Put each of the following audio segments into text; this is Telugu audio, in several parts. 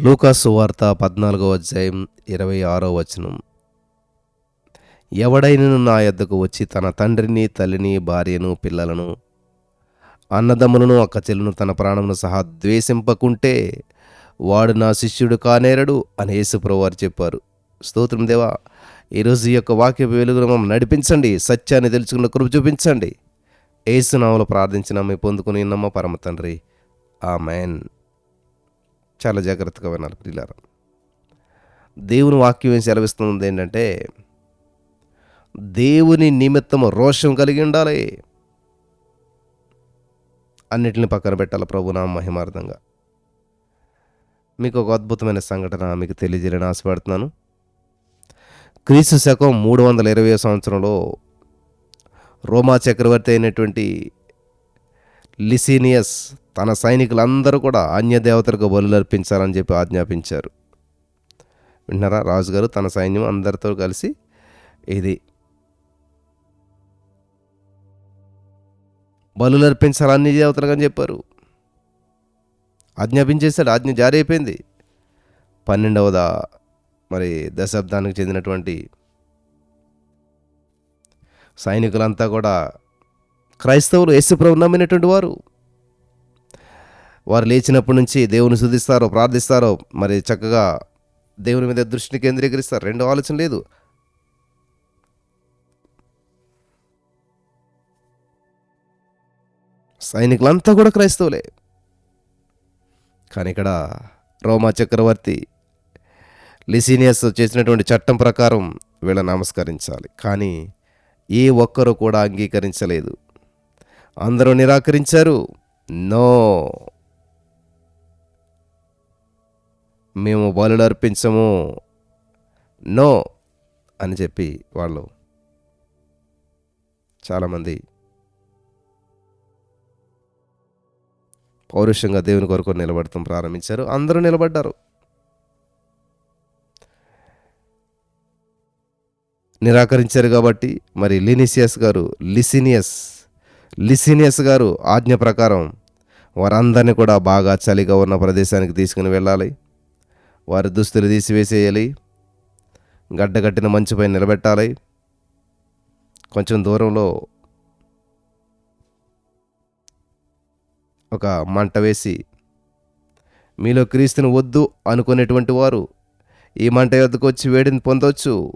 లూకాసు వార్త పద్నాలుగో అధ్యాయం ఇరవై ఆరో వచనం. ఎవడైనను నా యొద్దకు వచ్చి తన తండ్రిని తల్లిని భార్యను పిల్లలను అన్నదమ్ములను అక్కచెల్లను తన ప్రాణమును సహా ద్వేషింపకుంటే వాడు నా శిష్యుడు కానేరడు అని యేసుప్రవారు చెప్పారు. స్తోత్రం దేవా ఈరోజు ఈ యొక్క వాక్య వెలుగును మమ్మల్ని నడిపించండి సత్యాన్ని తెలుసుకున్న కృప చూపించండి. ఏసునామలు ప్రార్థించిన మీ పొందుకుని నమ్మ పరమ తండ్రి. ఆ చాలా జాగ్రత్తగా వినాలి ప్రియులారా. దేవుని వాక్యం ఏం సెలవిస్తుంది ఏంటంటే దేవుని నిమిత్తం రోషం కలిగి ఉండాలి. అన్నిటిని పక్కన పెట్టాలి ప్రభు నా మహిమార్థంగా. మీకు ఒక అద్భుతమైన సంఘటన మీకు తెలియజేయని ఆశపడుతున్నాను. క్రీస్తు శకం మూడు వందల ఇరవై సంవత్సరంలో రోమా చక్రవర్తి అయినటువంటి లిసీనియస్ తన సైనికులందరూ కూడా అన్య దేవతలకు బలులు అర్పించాలని చెప్పి ఆజ్ఞాపించారు. విన్నారా? రాజుగారు తన సైన్యం అందరితో కలిసి ఇది బలులు అర్పించాలి అన్ని దేవతలకు అని చెప్పారు. ఆజ్ఞాపించేశాడు. ఆజ్ఞ జారీ అయిపోయింది పన్నెండవద మరి దశాబ్దానికి చెందినటువంటి సైనికులంతా కూడా క్రైస్తవులు యేసుప్రభు నమ్మినటువంటి వారు. వారు లేచినప్పటి నుంచి దేవుని శుద్ధిస్తారో ప్రార్థిస్తారో మరి చక్కగా దేవుని మీద దృష్టిని కేంద్రీకరిస్తారు. రెండు ఆలోచన లేదు. సైనికులంతా కూడా క్రైస్తవులే. కానీ ఇక్కడ రోమా చక్రవర్తి లిసీనియస్ చేసినటువంటి చట్టం ప్రకారం వీళ్ళ నమస్కరించాలి. కానీ ఏ ఒక్కరూ కూడా అంగీకరించలేదు. అందరూ నిరాకరించారు. నో. మేము బలులు అర్పించము. నో అని చెప్పి వాళ్ళు చాలామంది పౌరుషంగా దేవుని కొరకు నిలబడటం ప్రారంభించారు. అందరూ నిలబడ్డారు. నిరాకరించారు కాబట్టి మరి లినిసియస్ గారు లిసినియస్ లిసినియస్ గారు ఆజ్ఞ ప్రకారం వారందరినీ కూడా బాగా చలిగా ఉన్న ప్రదేశానికి తీసుకుని వెళ్ళాలి. వారి దుస్తులు తీసివేసేయాలి. గడ్డగట్టిన మంచుపై నిలబెట్టాలి. కొంచెం దూరంలో ఒక మంట వేసి మీలో క్రీస్తుని వద్దు అనుకునేటువంటి వారు ఈ మంట వద్దకు వచ్చి వేడిని పొందవచ్చు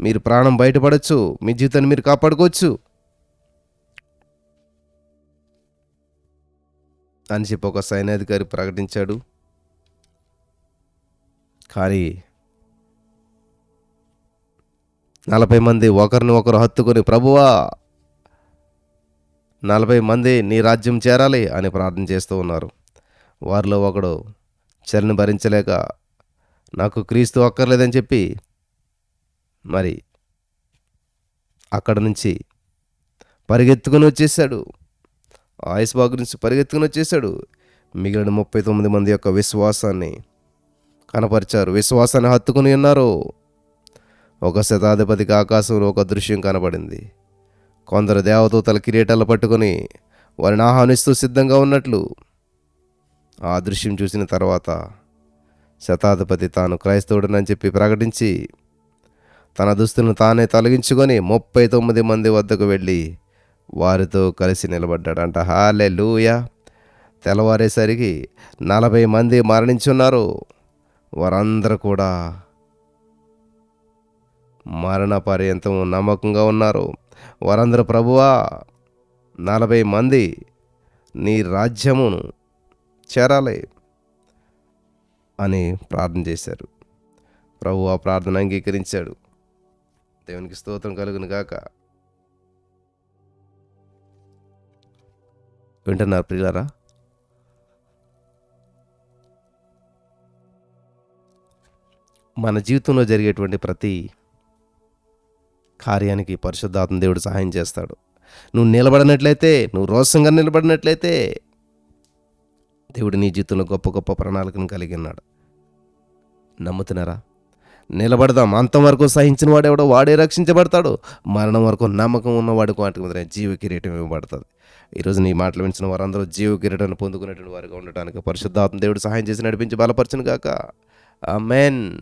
మీరు ప్రాణం బయటపడవచ్చు మీ జీవితాన్ని మీరు కాపాడుకోవచ్చు. అని చెప్పి ఒక సైన్యాధికారి ప్రకటించాడు. కానీ నలభై మంది ఒకరిని ఒకరు హత్తుకొని ప్రభువా నలభై మంది నీ రాజ్యం చేరాలి అని ప్రార్థన చేస్తూ ఉన్నారు. వారిలో ఒకడు చలిని భరించలేక నాకు క్రీస్తు అక్కర్లేదని చెప్పి మరి అక్కడ నుంచి పరిగెత్తుకుని వచ్చేసాడు ఆయుష్బాగ్ నుంచి పరిగెత్తుకుని వచ్చేసాడు మిగిలిన ముప్పై తొమ్మిది మంది యొక్క విశ్వాసాన్ని కనపరిచారు. విశ్వాసాన్ని హత్తుకుని ఉన్నారు. ఒక శతాధిపతికి ఆకాశంలో ఒక దృశ్యం కనబడింది కొందరు దేవదూతల కిరీటాలు పట్టుకొని వారిని ఆహ్వానిస్తూ సిద్ధంగా ఉన్నట్లు. ఆ దృశ్యం చూసిన తర్వాత శతాధిపతి తాను క్రైస్తవుడనని చెప్పి ప్రకటించి తన దుస్తులను తానే తొలగించుకొని ముప్పై తొమ్మిది మంది వద్దకు వెళ్ళి వారితో కలిసి నిలబడ్డాడంట. హాలే లూయ తెల్లవారేసరికి నలభై మంది మరణించున్నారు వారందరూ కూడా మరణ పర్యంతం నమ్మకంగా ఉన్నారు. వారందరూ ప్రభువా నలభై మంది నీ రాజ్యమును చేరాలి అని ప్రార్థన చేశారు. ప్రభు ఆ ప్రార్థన అంగీకరించాడు. దేవునికి స్తోత్రం కలుగును గాక. వింటున్నారు ప్రియులారా? మన జీవితంలో జరిగేటువంటి ప్రతి కార్యానికి పరిశుద్ధాత్మ దేవుడు సహాయం చేస్తాడు. నువ్వు నిలబడినట్లయితే నువ్వు రోషంగా నిలబడినట్లయితే దేవుడు నీ జీవితంలో గొప్ప గొప్ప ప్రణాళికను కలిగి ఉన్నాడు. నమ్ముతున్నారా? నిలబడదాం. అంతవరకు సహించిన వాడెవడో వాడే రక్షించబడతాడు. మరణం వరకు నమ్మకం ఉన్నవాడు వాటికి మాత్రమే జీవ కిరీటం ఇవ్వబడుతుంది. ఈరోజు నీ మాటలు వించిన వారందరూ జీవ కిరీటాన్ని పొందుకునేటువంటి వారిగా ఉండటానికి పరిశుద్ధాత్మ దేవుడు సహాయం చేసి నడిపించి బలపరచును గాక. మెయిన్